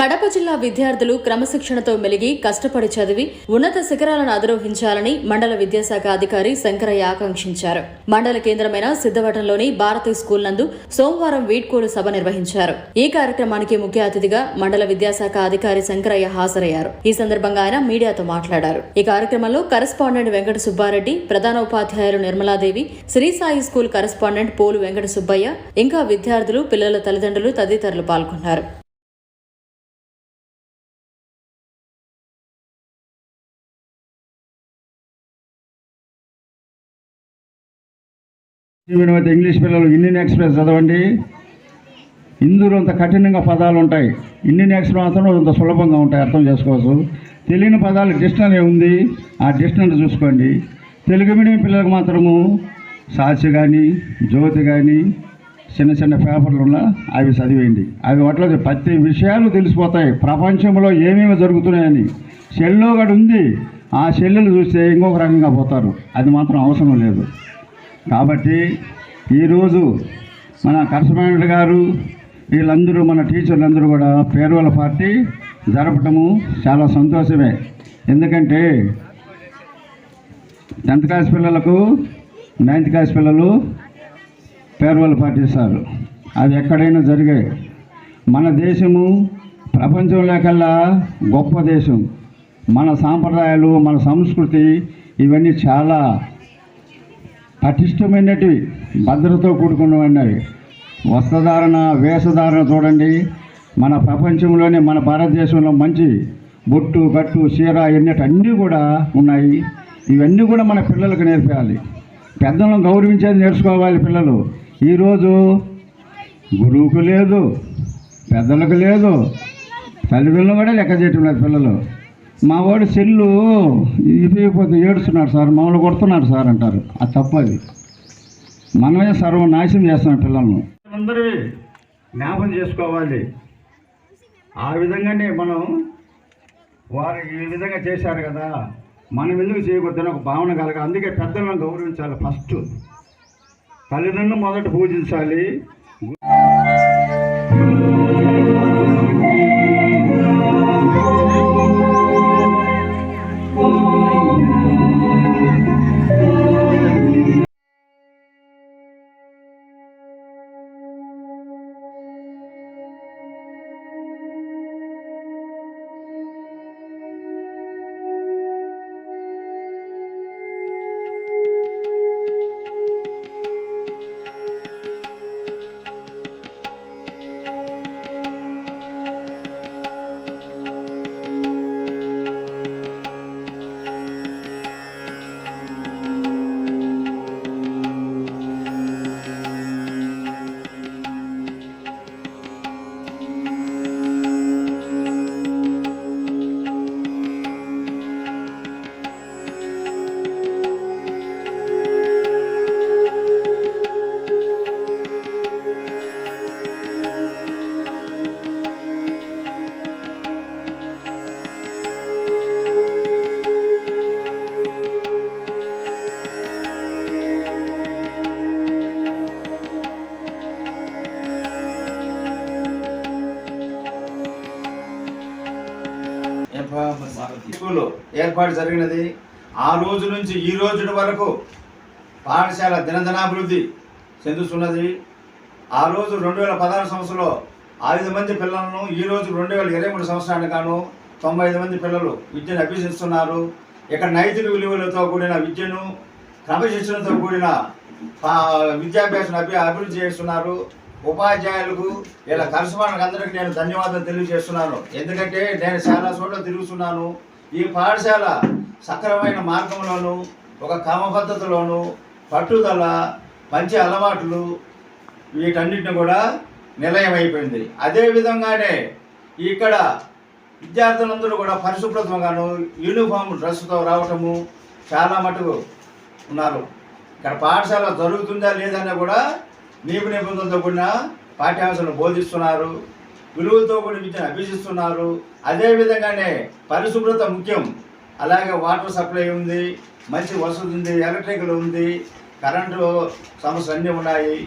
కడప జిల్లా విద్యార్థులు క్రమశిక్షణతో మెలిగి కష్టపడి చదివి ఉన్నత శిఖరాలను అధిరోహించాలని మండల విద్యాశాఖ అధికారి శంకరయ్య ఆకాంక్షించారు. మండల కేంద్రమైన సిద్ధవటంలోని భారతీ స్కూల్ నందు సోమవారం వీడ్కోలు సభ నిర్వహించారు. ఈ కార్యక్రమానికి ముఖ్య అతిథిగా మండల విద్యాశాఖ అధికారి శంకరయ్య హాజరయ్యారు. ఈ సందర్భంగా ఆయన మీడియాతో మాట్లాడారు. ఈ కార్యక్రమంలో కరెస్పాండెంట్ వెంకట సుబ్బారెడ్డి ప్రధాన ఉపాధ్యాయులు నిర్మలాదేవి శ్రీ సాయి స్కూల్ కరెస్పాండెంట్ పోలు వెంకట సుబ్బయ్య ఇంకా విద్యార్థులు పిల్లల తల్లిదండ్రులు తదితరులు పాల్గొన్నారు. వినవతి ఇంగ్లీష్ పిల్లలు ఇండియన్ ఎక్స్ప్రెస్ చదవండి. ఇందులో అంత కఠినంగా పదాలు ఉంటాయి. ఇండియన్ ఎక్స్ప్రెస్ మాత్రం అంత సులభంగా ఉంటాయి. అర్థం చేసుకోవచ్చు. తెలియని పదాలు డిక్షనరీ ఉంది? ఆ డిక్షనరీ చూసుకోండి. తెలుగు మీడియం పిల్లలకు మాత్రము సాక్షి కానీ జ్యోతి కానీ చిన్న చిన్న పేపర్లు ఉన్న అవి చదివేయండి. అవి వాటిలో ప్రతి విషయాలు తెలిసిపోతాయి. ప్రపంచంలో ఏమేమి జరుగుతున్నాయని. సెల్లో ఒకటి ఉంది. ఆ సెల్లులు చూస్తే ఇంకొక రకంగా పోతారు. అది మాత్రం అవసరం లేదు. కాబట్టి ఈరోజు మన కరస్పాండెంట్ గారు వీళ్ళందరూ మన టీచర్లందరూ కూడా పేర్వల పార్టీ జరపటము చాలా సంతోషమే. ఎందుకంటే టెన్త్ క్లాస్ పిల్లలకు నైన్త్ క్లాస్ పిల్లలు పేర్వల పార్టీ ఇస్తారు. అది ఎక్కడైనా జరిగాయి మన దేశము ప్రపంచంలో కల్లా గొప్ప దేశం. మన సాంప్రదాయాలు మన సంస్కృతి ఇవన్నీ చాలా పటిష్టమైనటివి భద్రతతో కూడుకున్నవన్నవి వస్త్రధారణ వేషధారణ చూడండి. మన ప్రపంచంలోనే మన భారతదేశంలో మంచి బొట్టు కట్టు చీర ఎన్నటి అన్నీ కూడా ఉన్నాయి. ఇవన్నీ కూడా మన పిల్లలకు నేర్పేయాలి. పెద్దలను గౌరవించేది నేర్చుకోవాలి పిల్లలు. ఈరోజు గురువుకు లేదు పెద్దలకు లేదు తల్లిదండ్రులు కూడా లెక్క చేయటం లేదు పిల్లలు. మా వాడు సెల్లు ఇరిగిపోతే ఏడుస్తున్నాడు సార్ మమ్మల్ని కొడుతున్నాడు సార్ అంటారు. అది తప్పది. మనమే సర్వనాశనం చేస్తున్నాం పిల్లలను. అందరూ జ్ఞాపం చేసుకోవాలి. ఆ విధంగానే మనం వారు ఈ విధంగా చేశారు కదా మనం ఎందుకు చేయకూడదని ఒక భావన కలగాలి. అందుకే పెద్దలను గౌరవించాలి ఫస్ట్. తల్లిదండ్రులు మొదట పూజించాలి. స్కూల్ ఏర్పాటు జరిగినది. ఆ రోజు నుంచి ఈ రోజు వరకు పాఠశాల దినదినాభివృద్ధి చెందుతున్నది. ఆ రోజు రెండు వేల పదహారు సంవత్సరంలో ఐదు మంది పిల్లలను ఈ రోజు రెండు వేల ఇరవై మూడు సంవత్సరానికి గాను తొంభై ఐదు మంది పిల్లలు విద్యను అభ్యసిస్తున్నారు. ఇక్కడ నైతిక విలువలతో కూడిన విద్యను క్రమశిక్షణతో కూడిన పా- విద్యాభ్యాసం అభి అభివృద్ధి చేస్తున్నారు. ఉపాధ్యాయులకు ఇలా కరస్పాండెంట్ అందరికీ నేను ధన్యవాదాలు తెలియజేస్తున్నాను. ఎందుకంటే నేను చాలా చోట్ల తిరుగుతున్నాను. ఈ పాఠశాల సక్రమైన మార్గంలోను ఒక క్రమపద్ధతిలోను పట్టుదల మంచి అలవాట్లు వీటన్నిటిని కూడా నిలయం అయిపోయింది ఇక్కడ విద్యార్థులందరూ కూడా పరిశుభ్రతంగాను యూనిఫామ్ డ్రెస్తో రావటము చాలా మటుకు ఉన్నారు. ఇక్కడ పాఠశాల జరుగుతుందా లేదన్నా కూడా నియమ నిబంధనలతో కూడిన పాఠ్యాంశాలను బోధిస్తున్నారు. విలువలతో కూడిన విద్యను అభ్యసిస్తున్నారు అదేవిధంగానే పరిశుభ్రత ముఖ్యం. అలాగే వాటర్ సప్లై ఉంది మంచి వసతి ఉంది ఎలక్ట్రికల్ ఉంది కరెంటు సమస్యలు అన్నీ ఉన్నాయి.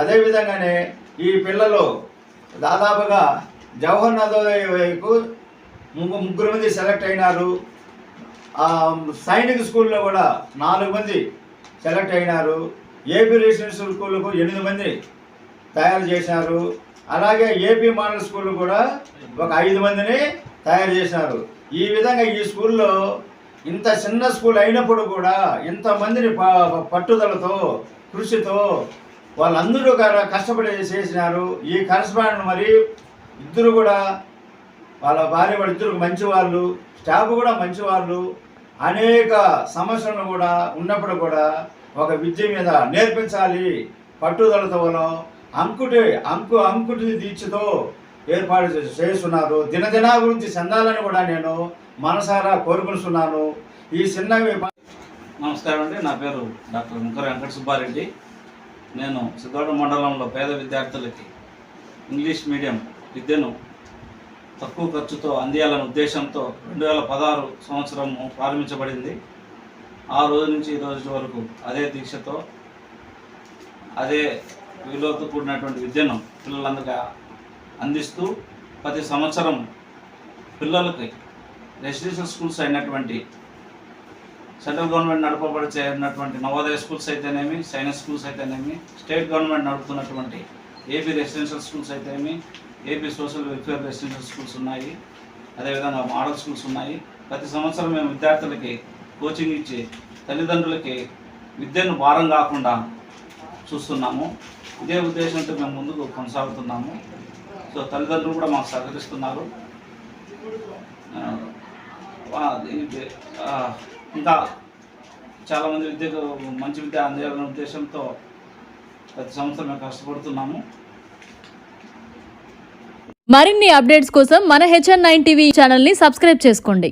అదేవిధంగానే ఈ పిల్లలు దాదాపుగా జవహర్ నవోదయకు ముగ్గు ముగ్గురు మంది సెలెక్ట్ అయినారు. సైనిక్ స్కూల్లో కూడా నాలుగు మంది సెలెక్ట్ అయినారు. ఏపీ రెసిడెన్షియల్ స్కూళ్ళకు ఎనిమిది మంది తయారు చేశారు. అలాగే ఏపీ మోడల్ స్కూల్ కూడా ఒక ఐదు మందిని తయారు చేసినారు ఈ విధంగా ఈ స్కూల్లో ఇంత చిన్న స్కూల్ అయినప్పుడు కూడా ఇంతమందిని పట్టుదలతో కృషితో వాళ్ళందరూ కష్టపడి చేసినారు. ఈ కరస్పాండెంట్ మరి ఇద్దరు కూడా వాళ్ళ భార్య వాళ్ళ ఇద్దరు మంచి వాళ్ళు స్టాఫ్ కూడా మంచి వాళ్ళు అనేక సమస్యలను కూడా ఉన్నప్పుడు కూడా ఒక విద్య మీద నేర్పించాలి. పట్టుదలతో అంకుటి అంకు అంకుటి దీక్షతో ఏర్పాటు చేసి- చేస్తున్నారు. దినదినాభివృద్ధి చెందాలని కూడా నేను మనసారా కోరుకుంటున్నాను. ఈ చిన్నవి నమస్కారం అండి. నా పేరు డాక్టర్ ముఖర వెంకట సుబ్బారెడ్డి. నేను సిద్ధోడ మండలంలో పేద విద్యార్థులకి ఇంగ్లీష్ మీడియం విద్యను తక్కువ ఖర్చుతో అందియాలనే ఉద్దేశంతో రెండు వేల పదహారు సంవత్సరం ప్రారంభించబడింది. ఆ రోజు నుంచి ఈ రోజు వరకు అదే దీక్షతో అదే విలువతో కూడినటువంటి విద్యను పిల్లలందరికీ అందిస్తూ ప్రతి సంవత్సరం పిల్లలకి రెసిడెన్షియల్ స్కూల్స్ అయినటువంటి సెంట్రల్ గవర్నమెంట్ నడపబడి చేరినటువంటి నవోదయ స్కూల్స్ అయితేనేమి సైన్స్ స్కూల్స్ అయితేనేమి స్టేట్ గవర్నమెంట్ నడుపుతున్నటువంటి ఏపీ రెసిడెన్షియల్ స్కూల్స్ అయితేనేమి AP social welfare residential schools ఉన్నాయి. అదేవిధంగా మోడల్ స్కూల్స్ ఉన్నాయి. ప్రతి సంవత్సరం మేము విద్యార్థులకి కోచింగ్ ఇచ్చి తల్లిదండ్రులకి విద్యను భారం కాకుండా చూస్తున్నాము. ఇదే ఉద్దేశంతో మేము ముందుకు కొనసాగుతున్నాము. సో తల్లిదండ్రులు కూడా మాకు సహకరిస్తున్నారు. ఇంకా చాలామంది విద్యకు మంచి విద్య అందించాలనే ఉద్దేశంతో ప్రతి సంవత్సరం మేము కష్టపడుతున్నాము. మరిన్ని అప్డేట్స్ కోసం మన హెచ్ఎన్ నైన్ టీవీ ఛానల్ని సబ్స్క్రైబ్ చేసుకోండి.